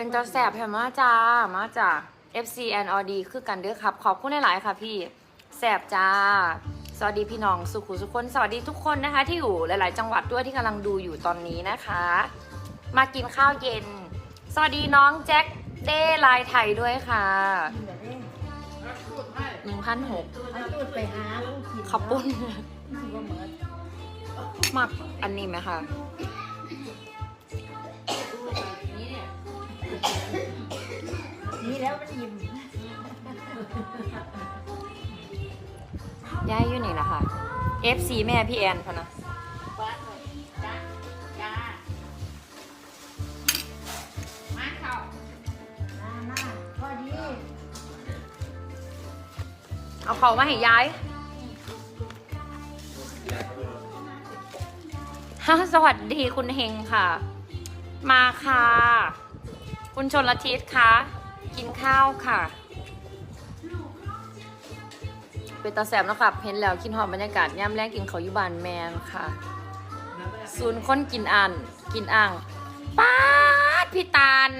เป็นตาแสบแถมมาจ้ามาจาก FC and OD คือกันเด้อครับ ขอบคุณหลาย ๆ ค่ะพี่แสบจ้า สวัสดีพี่น้องสุขุสุขคน สวัสดีทุกคนนะคะ ที่อยู่หลาย ๆ จังหวัดด้วยที่กำลังดูอยู่ตอนนี้นะคะ มากินข้าวเย็น สวัสดีน้องแจ็คเด้ลายไทยด้วยค่ะกินแบบนี้หนึ่งพันหกเอาตูดไปหาผู้กินขอบคุณสิว่าเหมือนมากอันนี้ไหมคะ นี่แล้วมันยิ้มย้ายอยู่นี่แหละค่ะ FC แม่พี่แอนพะนะมามาพอดีเอาเขามาให้ย้ายฮะสวัสดีคุณเฮงค่ะ มาค่ะ คุณชนละทิศคะกินข้าวค่ะเป็นตาแสบนะครับเห็นแล้วกินหอมบรรยากาศย่ำแรงกินเขาวอยู่บานแมนค่ะศูนย์คนกินอ่านกินอ่างป้าดพี่ตาล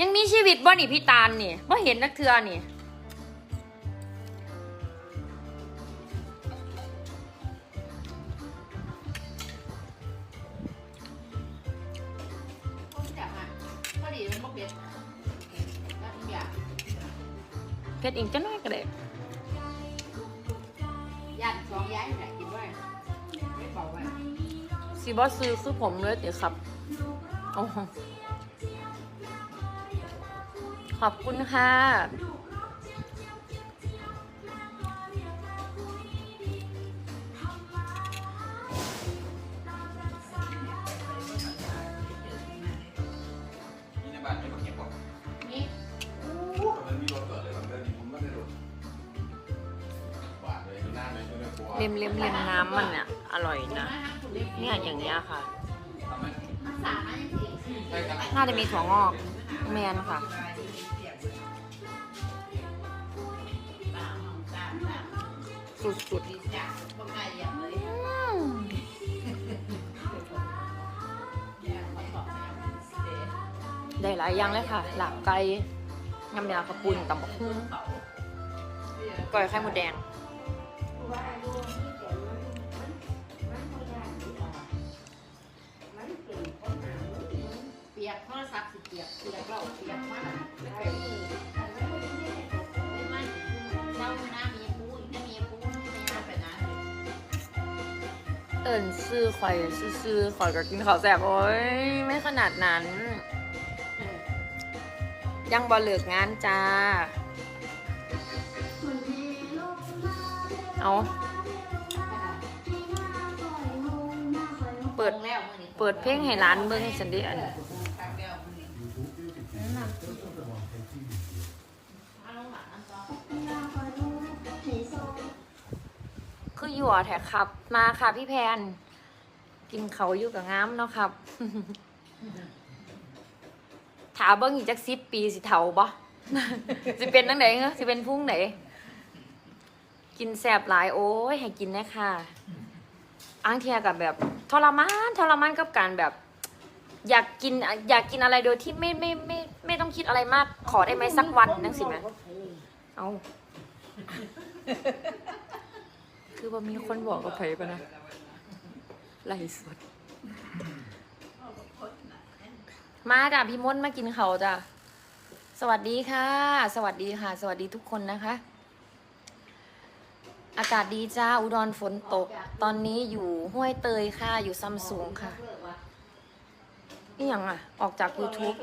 ยังมีชีวิตบ่นี่พี่ตาลนี่บ่เห็นนักเทือนี่ เพชรอิงจะน้อยก็ได้ยันสองย้ายไหนกินด้วยไม่เบาไว้สีบอสซื้อคือผมเลยเดี๋ยวครับโอ้โหขอบคุณค่ะ น่าจะมีถั่วงอกแมนค่ะ สุดๆได้หลายอย่างเลยค่ะ หลาบไก่ยำยาขาวปุ้นตำบักหุ่งก้อยไข่มดแดง ปียกโทรศัพท์สิเปียกเปียกเราเปียกมากไม่เคยไม่ไม่เจ้าหน้ามีปูอีกมีปูไม่น่าไปนะเอิญซื้อข่อยซื้อๆข่อยก็กินข้าวแซ่บโอ้ยไม่ขนาดนั้น ยังบ่เลิกงานจ้า เอา เปิด แล้วมื้อนี้เปิดเพลงให้ร้านเบิ่งให้ฉันดิอันต คืออยู่อะแท็กครับ มาค่ะพี่แพน กินเขาอยู่กับงามเนาะครับ ถาเบิ่งอีกจักสิบปีสิเฒ่าบ่สิเป็นตั้งไหนเหรอสิเป็นพุ่งไหน กินแสบหลายโอ้ย ให้กินนะค่ะอ้างเทียกับแบบทรมานทรมานกับการแบบ อยากกินอยากกินอะไรโดยที่ไม่ไม่ไม่ไม่ต้องคิดอะไรมากขอได้ไหมสักวันนั่งสิไหมเอา คือว่ามีคนบอกกับไผปะนะไล่สด มาจ้ะพี่มดมากินเขาวจ้ะสวัสดีค่ะ สวัสดีค่ะ สวัสดีทุกคนนะคะ อากาศดีจ้าอุดรฝนตก ตอนนี้อยู่ห้วยเตยค่ะ อยู่ซัมซุงค่ะ นี่ยังอะ ออกจาก YouTube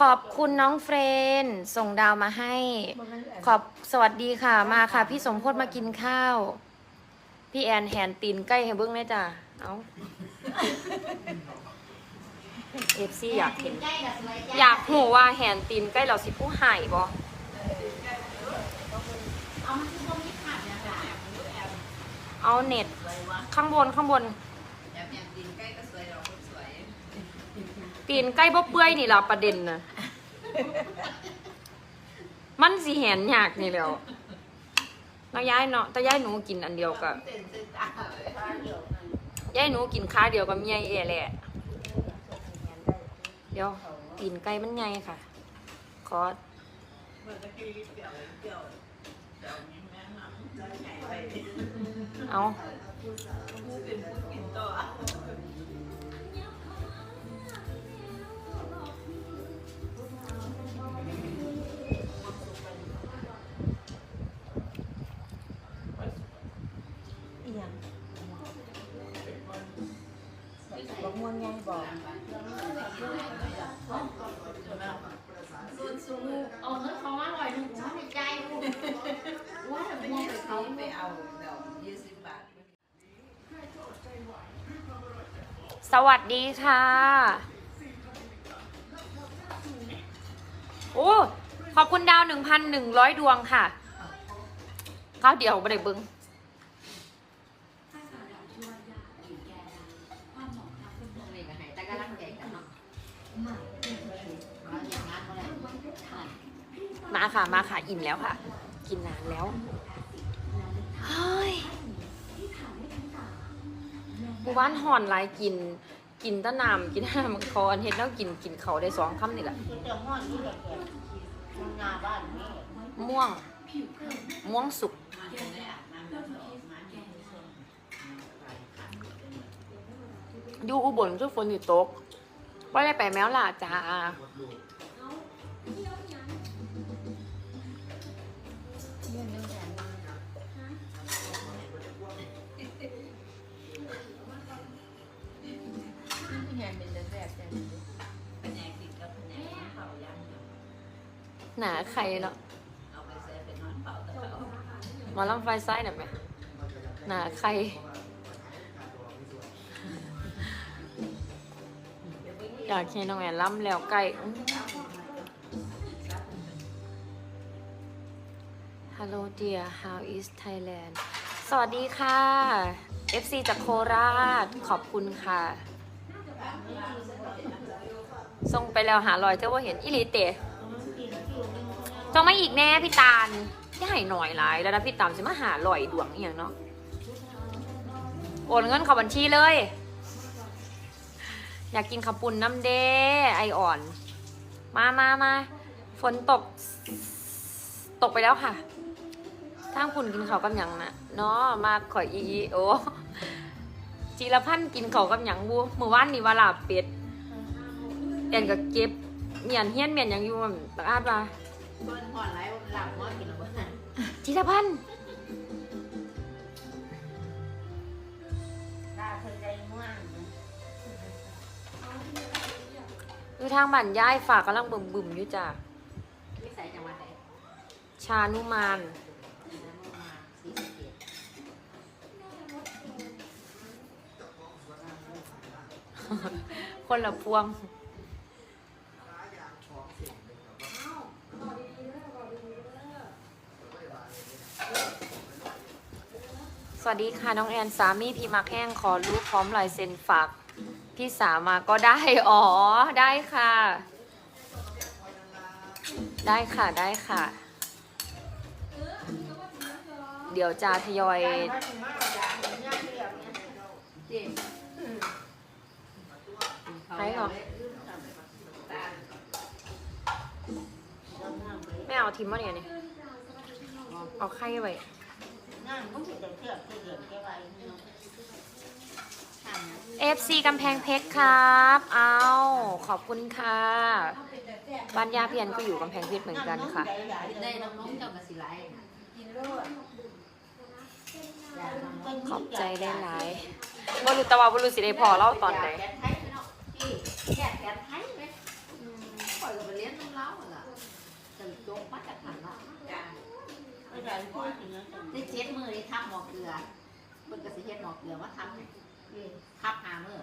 ขอบคุณน้องเฟรน ส่งดาวมาให้บ่แม่นอันขอบสวัสดีค่ะ มาค่ะ พี่สมโพศมากินข้าว พี่แอนแหนตีนใกล้ให้เบิ้งเลยจ้ะเอาเอฟซีอยากเห็นใกล้กับสวยจ้ะอยากหูว่าแหนตีนใกล้เราสิผู้หายบ่เอามันคือบ่มีขาดอย่างไรเอาเน็ตข้างบนข้างบน อยากอยากกินใกล้ก็สวยเราคนสวย ตีนใกล้บ่เปื่อยนี่ล่ะประเด็นนะมันสิแหนยากนี่แล้วน้าย้ายเนาะแต่ย้ายหนูกินอันเดียวกับย้ายหนูกินค้าเดียวกับเมียเอแหละเดี๋ยวตีนไก่มันใหญ่ค่ะขอสเอา สวัสดีค่ะ โอ้ ขอบคุณดาวหนึ่งพันหนึ่งร้อยดวงค่ะข้าวเดียวไม่ได้เบิ้งนี่ก็ให้แต่ก็รักใจกันเนาะเอาอย่างมาค่ะ มาค่ะ อิ่มแล้วค่ะ กินนานแล้ว เฮ้ย หมู่บ้านห่อนหลายกิน กินตะนามกินน้ำคอนเห็ดแล้วกินกินเขาได้สองคำนี่แหละคือจะม่วนนี่แหละแกมันงาบ้านนี่ม่วง ม่วงสุก อยู่อุบลคือฝนอยู่ตกว่าได้ไปแมวล่ะจ้า หนาใครเนาะเอาไปใส่เนาะเผาหมาลำไฟไส้หน่อยไหมหนาใครอยากให้น้องแอนล้ำแล้วไก่อื้อ Hello dear how is Thailand สวัสดีค่ะ FC จากโคราช ขอบคุณค่ะ ส่งไปแล้วหาลอยเจ้าว่าเห็นอิลิเตะ จองมาอีกแน่พี่ตาลที่ให้หน่อยหลายแล้วนะพี่ตามสิมาหาลอยดวงอหย่างเนาะโอนเงินเข้าบัญชีเลย อยากกินขับปุ่นน้ำเดไออ่อน มามามาฝนตก ตกไปแล้วค่ะทางคุณกินเขากับหยังนะเนาะมาข่อยอีโอจีรพันธ์กินเขากับหยังบูเมื่อวานนี่ว่าลาเป็ดแอนก็เก็บเมียนเฮียนเมียนยังอยู่มันตะอาดว่า ต้นห่อนไรหลับว่ากินหรือเปล่าจีรพันธ์ตาเคยใจม่วงอยู่ทางบ้านย้ายฝากกำลังบึมบึมๆอยู่จ้ะวิสัยจังหวัดไหนชานุมานมาสีสะเกดคนละพวง สวัสดีค่ะ น้องแอนสามีพี่มักแห้งขอรูปพร้อมลายเซ็นฝากพี่สามาก็ได้ อ๋อ ได้ค่ะ ได้ค่ะได้ค่ะ เดี๋ยวจะทยอยใครเหรอไม่เอาทิมวะเนี่ยนี่เอาไข่ไว้ งานมันจะเทียบที่เดือนแกไว้เนาะ FC กำแพงเพชรครับ เอาขอบคุณค่ะบ้านยาเพียนก็อยู่กำแพงเพชรเหมือนกันค่ะ ได้น้องๆเจ้ากับสิไรขอบใจได้หลายบรุตะวาบรุสิได้พอเล่าตอนไหนแกนไทยเนาะที่แกนแกนไทยไหมปล่อยกับไปเลี้ยงน้ำเล้าเหรอจะจงมาจากหันเนาะ ไม่ได้พูดถึงนะได้เจ็ดมือนี่ทับหมอกเกลือเพิ่นก็สิเฮ็ดหมอกเกลือมาทำให้ทับหามือ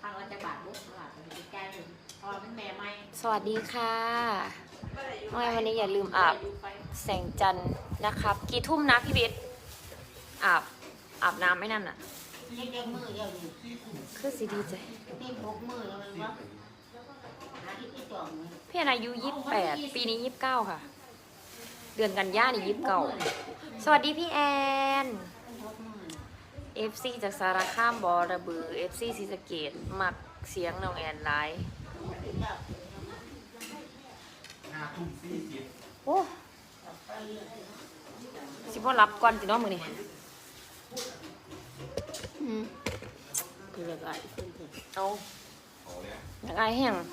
ทางราชบาทลูกตลาดจะไปแก้เลยเพราะว่าเป็นแม่ใหม่สวัสดีค่ะน้อยวันนี้อย่าลืมอาบดูไปแสงจันทร์นะครับ กี่ทุ่มนะพี่บิ๊ดอาบอาบน้ำไม่นั่นอะยังยังมือยังอยู่คือสิดีใจที่พกมือแล้วมันวะหาที่ที่จองเลยพี่อนอายุยี่สิบแปดปีนี้ยี่สิบเก้าค่ะ เดือนกันยานี่ยี่สิบเก้าสวัสดีพี่แอนพกมือ FC จากสารคามบอระบือ FC ศรีสะเกดมักเสียงน้องแอนไลน์จ้าห้าทุ่มสี่สิบโอ้สิบ่รับก่อนสิเน้องมือนี่อืมคืออะไรก็เพิ่นเพิ่นเอาโอ้เนี่ยอยากอายแห้งวั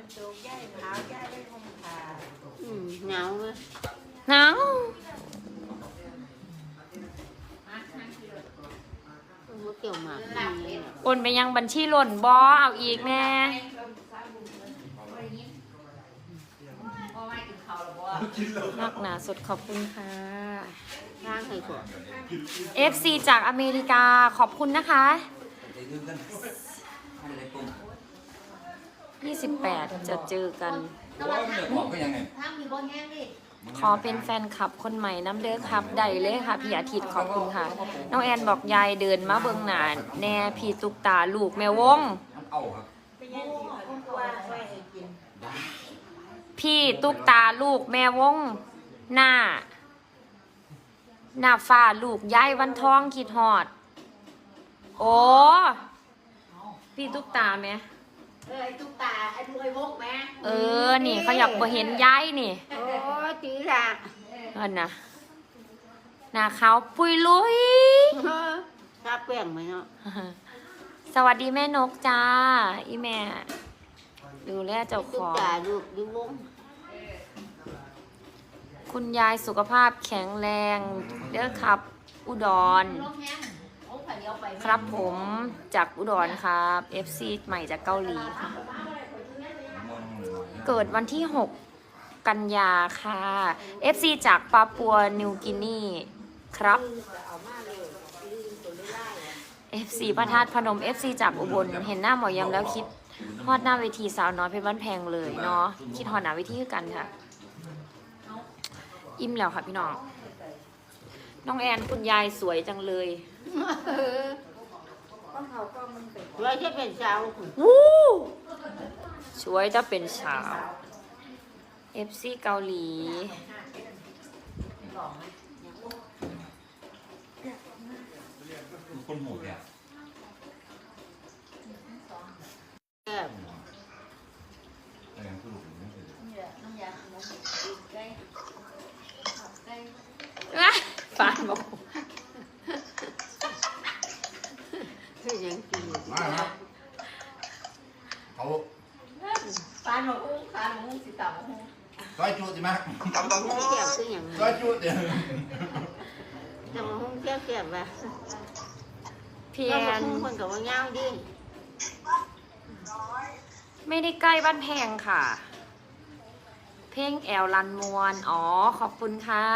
นโจ๊กย่ายเท้าย่ายได้คงาอืมหนาวไหมหนาวเกี่ยวหมากนี่โอนไปยังบัญชีหล่นบอเอาอีกแน่ม่นักหนาสุดขอบคุณค่ะร่างให้ก่อน FC จากอเมริกาขอบคุณนะคะ 28 จะเจอกันเพราะว่ามันจะบอกก็ยังไงถ้ามีบ่แห้งดิขอเป็นแฟนคลับคนใหม่น้ำเด้อครับได้เลยค่ะพี่อาทิตย์ขอบคุณค่ะ น้องแอนบอกยายเดินมาเบิงหนานแน่พี่ตุกตาลูกแม่วง มันเอาครับเป็นยังสิคุณกว่าไว้ให้กินพี่ตุกตาลูกแม่วง หน้า หน้าฟ้าลูกยายวันทองคิดฮอด โอ้ พี่ตุกตาไหม เออไอ้ตุ๊กตาไอ้ดูไอ้วกแม่เออ นี่เขาอยากมาเห็นยายนี่โอ้ยตีละเอินนะหน้าขาวปุยลุยทาแป้งไหมเนาะสวัสดีแม่นกจ้า อีแม่ ดูแลเจ้าขตุ๊กอง ตาลูกดูวงคุณยายสุขภาพแข็งแรงเด้อครับ อุดร ลงแห้ง ครับผมจากอุดรครับ FC ใหม่จากเกาหลีค่ะ เกิดวันที่ 6 กันยาค่ะ FC จากปาปัวนิวกินีครับ FC พระธาตุพนม FC จากอุบล เห็นหน้าหมอยำแล้วคิดฮอดหน้าเวทีสาวน้อยเพชรบ้านแพงเลยเนาะคิดฮอดหน้าเวทีคือกันค่ะ อิ่มแล้วค่ะพี่น้อง น้องแอนคุณยายสวยจังเลย ก็เขาก็มันเป็นไว้จะเป็นสาวคุณวู้สวยจะเป็นสาว FC เกาหลีคนหมูเนี่ยแซ่บแต่ยังสรุปไม่เสร็จนี่แหละน้ำยาขนมจีบไก่ผัดไก่ฟานบอก เฮ้ ยยังกินอยู่มาครับเขาฟานหมูอุ้งฟานหมูอุ้งสิตาหมูอุ้งซอยจุดใช่ไหมแซ่บคืออย่างซอยจุดเดี๋ยวจะมาหุ้งแซ่บแซ่บว่ะพี่เราแอมานหุ้งคนกับว่าเงาดิไม่ได้ใกล้บ้านแพงค่ะ เพลงแอลลันมวน อ๋อ ขอบคุณค่ะ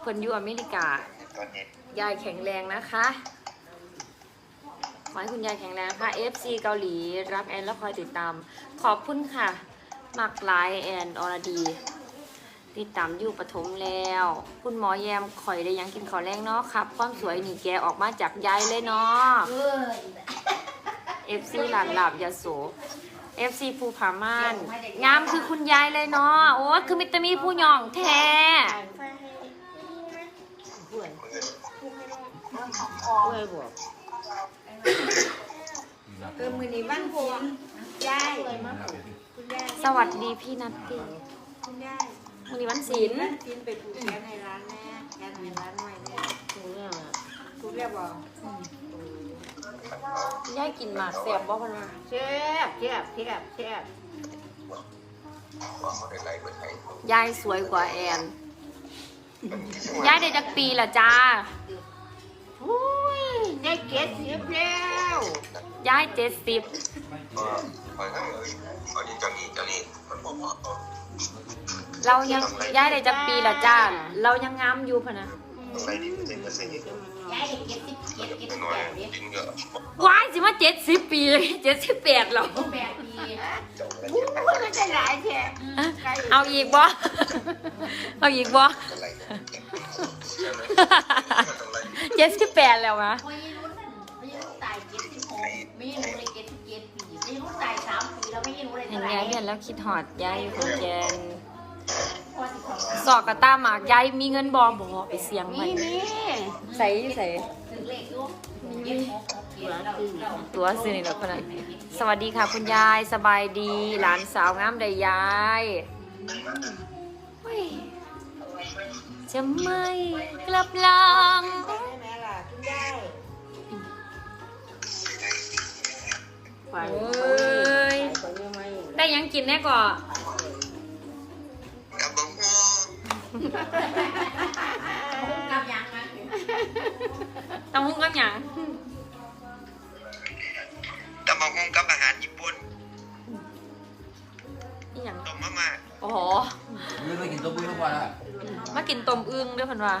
เพิ่นอยู่อเมริกา ยายแข็งแรงนะคะ ขอให้คุณยายแข็งแรงค่ะ FC เกาหลีรักแอนแล้วคอยติดตาม ขอบคุณค่ะ มักไลน์แอนอรดี ติดตามอยู่ปฐมแล้ว คุณหมอแยมข่อยได้ยังกินข้าวแรงเนาะครับ ความสวยนี่แกออกมาจากยายเลยเนาะเออ FC หลานหลาบยาโส FC ภูผาม่านงามคือคุณยายเลยเนาะ โอ้ยคือมิตรมีผู้หย่องแท้ห่วยห่วยบอก เออมือนี้บ้านผมยายคุณยายสวัสดีพี่นัตตี้คุณยายวันนี้วันศิลป์บ้านจินไปปลูกแกในร้านแน่แกในร้านหน่อยแน่ถูกแล้วกูเรียกบอกยายกินหมากแซ่บบ่พันมาแซ่บแซ่บแซ่บแซ่บยายสวยกว่าแอน ยายได้จักปีละจ้า อุ้ยได้เก็ดสิบแล้วยายเจ็ดสิบเรายังยายได้จักปีละจ้า เรายังงามอยู่พะนะยายได้เก็ดสิบเก็ดเก็ดสิบแปดเนี่ยว้ายสิมาเจ็ดสิบปีเจ็ดสิบแปดหรอแปดปีอู้มันจะหลายแท้เอาอีกบ่เอาอีกบ่เจ็ดสิบแปดแล้วมะไม่รู้นั่นไม่รู้ตายเก็ดสิบหกไม่รู้เลยเก็ดสิบเจ็ดปีไม่รู้ตายสามปีแล้วไม่รู้เลยเห็เท่านไหร่ยายเรียนแล้วคิดหอดยายอยู่คนแกนพอ สิบสองสอกกระต้าหมากยายมีเงินบอบ่ไปเสียงมีไว้มีใส่ใส่ถึงเลขอยู่เจ็ดหกหกเจ็ดตัวซื้อนี่แหละคนนั้นสวัสดีค่ะคุณยายสบายดี หลานสาวงามใดยายเฮ้ยจะไม่กลับหลังแม่ล่ะกินได้เอ้ยไปเยอะไหมได้หยังกินแน่ก่อน ยังนะตำหุ้งกับหยังตำบักหุ่งกับอาหารญี่ปุ่นนี่หยังต้มมาม่าโอ้โหไม่ได้กินตัวปืนทุกวันอะมากินต้มอึ่งด้วยเพันว่า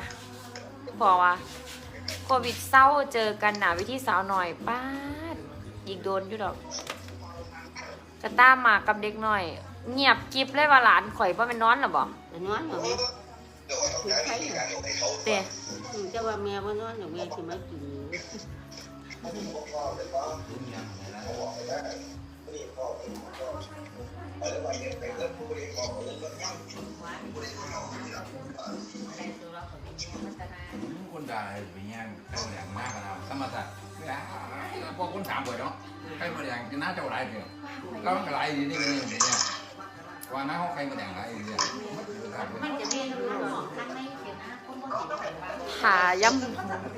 บอกว่าโควิดเศร้าเจอกันหนาวิธีสาวหน่อยป้าดยิงโดนอยู่ดอกจะตามมากับเด็กหน่อย เงียบกิบเลยว่าหลานข่อยว่ามันนอนหรอบ่แต่นอนเหรอแม่ คือใครเหรอเต้อืมจะว่าแม่ว่านอนเหรอแม่คือมากินคนด่าไปแย่งใครมาแดงมากนะสมศักดิ์พวกคนถามบ่อยเนาะใครมาแดงจะน่าจะไรเดียวเราก็ไรดีนี่กันเนี่ย ว่าน้าเขาใครมาแดงอะไรดีเนี่ยมันจะเรียนรู้หรอกข้างในเขียนนะคนบ่เห็นใครบ้าหาย้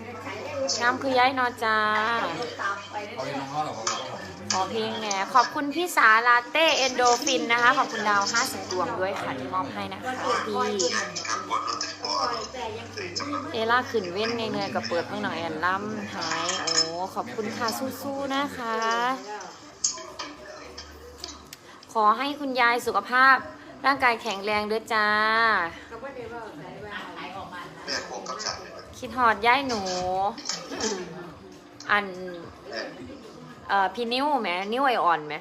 ำย้ำคือย้ายนอจ้าเขาเป็นน้องเขาหรอขอเพลงแหนขอบคุณพี่สาลาเต้เอนโดฟินนะคะ ขอบคุณดาว50ดวงด้วยค่ะที่มอบให้นะคะพี่เอล่าขึ้นเว้นเงยๆกับเปิดเมื่อหน่อยแอนล่ำหาย โอ้ขอบคุณค่ะสู้ๆนะคะ ขอให้คุณยายสุขภาพ ร่างกายแข็งแรงเด้อจ้าขายออกมาแม่โคกกับฉันคิดหอดย้ายหนู อันเอ่อพี่นิ้วไหมนิ้วไออ่อนไหม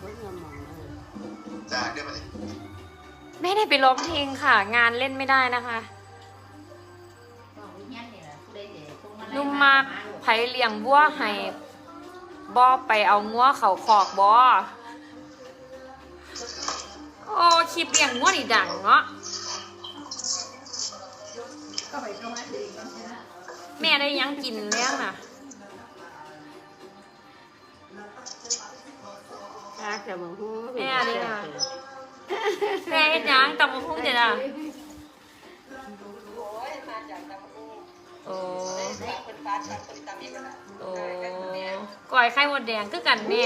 คนยังมองเลยจ้าได้ไหมไม่ได้ไปร้องเพลงค่ะ งานเล่นไม่ได้นะคะลุมมากไผเลี้ยงวัวให้บอไปเอางัวเขาขอกบอโอ้คลิปเลี้ยงงัวนี่ดังเนาะแม่ได้หยังกินเลี้ยงน่ะถ้าจะมองหูแม่ดิค่ะแม่เฮ็ดหยังตำบักหุ่งเด็ดอะ โอ้โอ้ก่อยไข่มดแดงคือกันแม่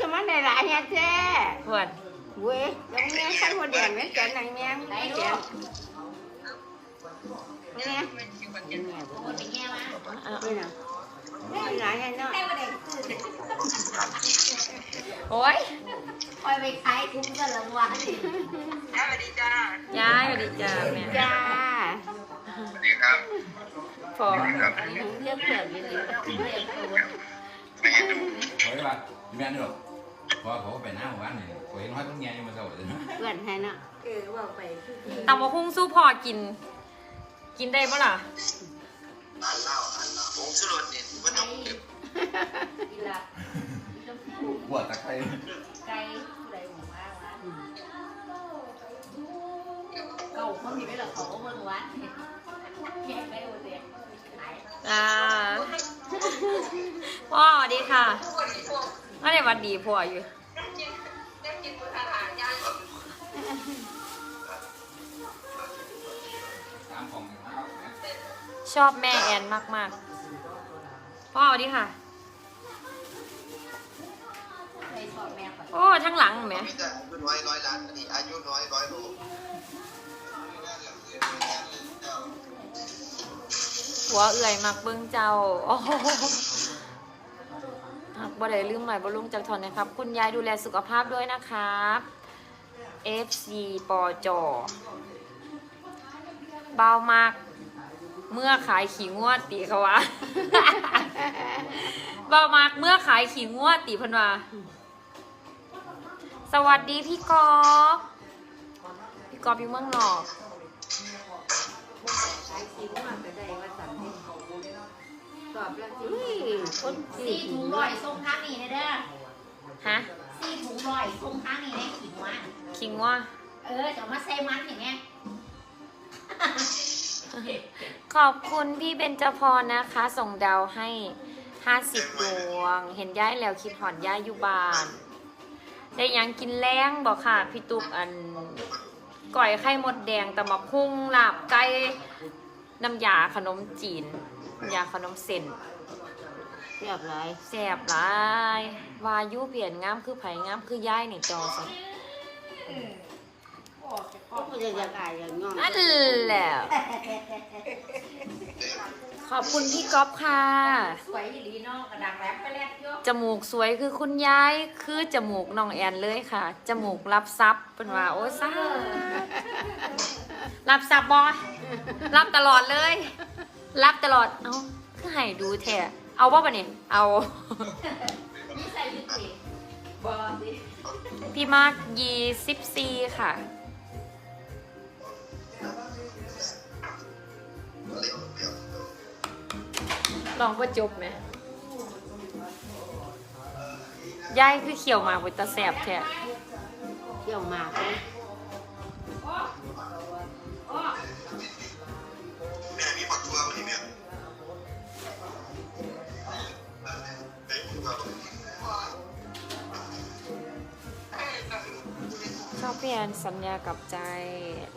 จะมาในหลายเนี่ยแท้เพื่อนเว้ยยังแม่ใครหัวแดงแม่แกนไหนแม่แม่แกนนี่แม่แม่คนไปแง่มาเอานี่นะแม่หลายเนี่ยเนาะโอ้ยคอยไปขายคุ้มกันละวันยายสวัสดีจ้าแม่จ้าสวัสดีครับ พอเรียกเพื่อนดีไม่เห็นดูเฮ้ยว่าแม่นี่หรอกพอเขาไปหน้าหมู่บ้านเนี่ยเขาเห็นห้อยต้นแง่ยังมาเศร้าเลยนะๆเพื่อนให้เนาะตำบักหุ่งสู้พ่อกิน กินได้ปะล่ะอ่านเล่าอ่านเล่าผงชูรสเนี่ยมันต้องเก็บกีฬาปวดตะไคร้ไก่อะไรหมูว่าวะเก่าเขามีไว้หรอเขาก็เบิ่งวัดแยกได้โอเดียขาย อ่าพ่อสวัสดีค่ะไม่ได้หวันดีพ่ออยู่ตามของนะครับชอบแม่แอนมาก ๆ พ่อสวัสดีค่ะเคยชอบแม่ก่อนโอ้ ทั้งหลังไหมมีแต่อายุน้อยร้อยล้านอันนี้อายุน้อยร้อยโล หัวเอื่อยมักเบิ้งเจ้าหหักบ่ได้ลืมหน่อยบ่ลุงจากทอนนะครับ คุณยายดูแลสุขภาพด้วยนะครับ FC ปอจอเบามาก เมื่อขายขี่งวดตีเขาวะเบามากเมื่อขายขี่งวดตีพันวาสวัสดีพี่กอฟพี่กอฟอยู่เมืองนอก อบแล้วสิอุ้ยคนสิสี่ถุงร้อยส่งข้างนี้นะเด้อฮะสี่ถุงร้อยส่งข้างนี้นะขิงว่าขิงว่าเออจะมาใส่มันอย่างเงี้ยขอบคุณพี่เบญจพรนะคะ ส่งดาวให้ 50ดวง เห็นย้ายแล้วคิดหอนย้ายอยู่บ้าน ได้หยังกินแรงบอกค่ะ พี่ตุ๊กอันก่อยไข่มดแดงตะมะพุงลาบไก่น้ำยาขนมจีนน้ำ ยาขนมเส้นเรียบร้อยแสบหลายวายุเปลี่ยนงามคือไผ่งามคือย่ายนี่จอสิก็ไม่ได้อยากอายอย่างน้องนั่นแหละขอบคุณพี่ก๊อฟค่ะ สวยอีหลีเนาะกระดังแรปไปแล้วโยจมูกสวยคือคุณยายคือจมูกน้องแอนเลยค่ะ จมูกรับซับเป็นว่าโอ้ซ่ารับซับบอรับตลอดเลย รับตลอด เอ้าคือให้ดูแท้เอาว่าปะเนี่ย เอา นี่ใส่ยุติบอสิพี่มากยีสิบซีค่ะ ลองประจบไหมยายคือเขียวหมากเป็นตาแสบแท้ เที่ยวหมา ชอบเปลี่ยนสัญญากับใจ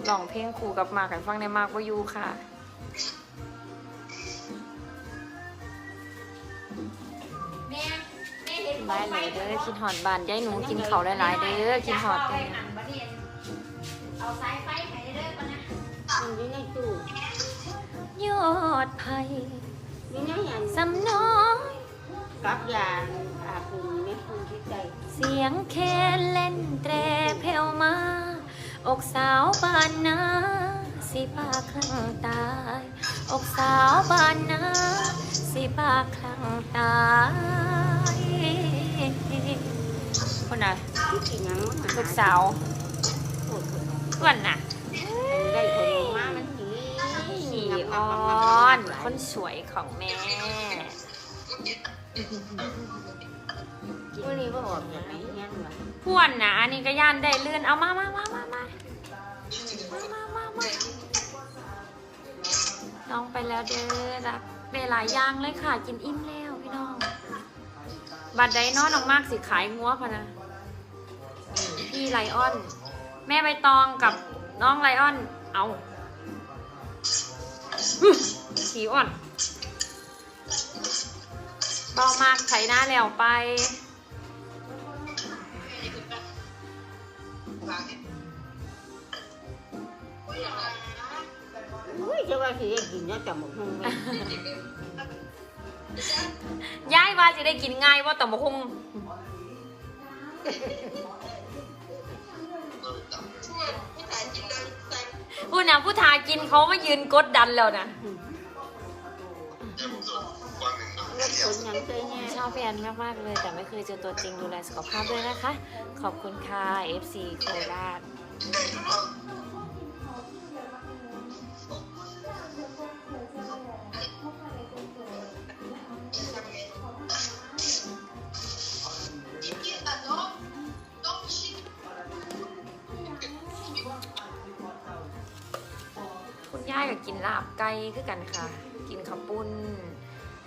ลองเพลงครูกับหมากกันฟังในมากว่ายูค่ะแม่แม่เห็นได้เลยเด้อกินหอดบานยายหนูกินเขาวหลายๆเด้อกินหอดเด้เด้อเอาสายไฟให้เด้อปะนะมันอยู่ในตู้ยอดไผ่อยู่ในอันสำน้อยกับยาน เสียงแค่เล่นแตรเพลวมา อกสาวบานนาสิปาคลั่งตาย อกสาวบานนาสิปาคลั่งตายคนน่ะที่กินหนลูกสาวโอ้โหอ้วนน่ะขี่อ่อนคนสวยของแม่ วันนี้ก็ออกอย่างไรเงี้ยหนูพ่วนนะอันนี้ก็ย่านได้เลื่อนเอามามามามามามามามาน้องไปแล้วเด้อรักได้หลายอย่างเลยค่ะ กินอิ่มแล้วพี่น้อง บัดใดเนอนออกมากสิขายงัวพะนะพี่ไลออน แม่ใบตองกับน้องไลออน เอาฮึขี่อ่อนเบามากไถหน้าแล้วไป สิได้กินยแต่หมกหุ่งย้ายว่าจะได้กินง่ายว่าต่อมคงพูดนะผู้ทากินเขามายืนกดดันแล้วนะแล้วคนยังเคยแง่ชอบพี่แอนมากเลย แต่ไม่เคยเจอตัวจริงดูแลสุขภาพด้วยนะคะ ขอบคุณค่ะ FC โคราช ก็กินลาบไก่คือกันค่ะ กินข้าวปุ้น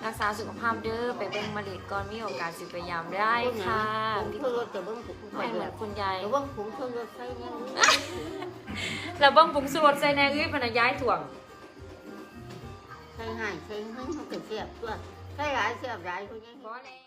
รักษาสุขภาพเด้อไปเบิ่งมะลิก่อนมีโอกาสสิพยายามได้ค่ะผมพี่เพิ่งรถแต่เบิ้งผมไม่เหมือนคุณยายแต่ว่าผมเพิ่งรถใส่ยังแล้วเบิ่งผงสูตรใส่ในเอ้ยพนักย้ายถ่วงใส่หายใส่ให้มันก็เสียบตัวใส่หลายเสียบหลายคนยังพอแล้ว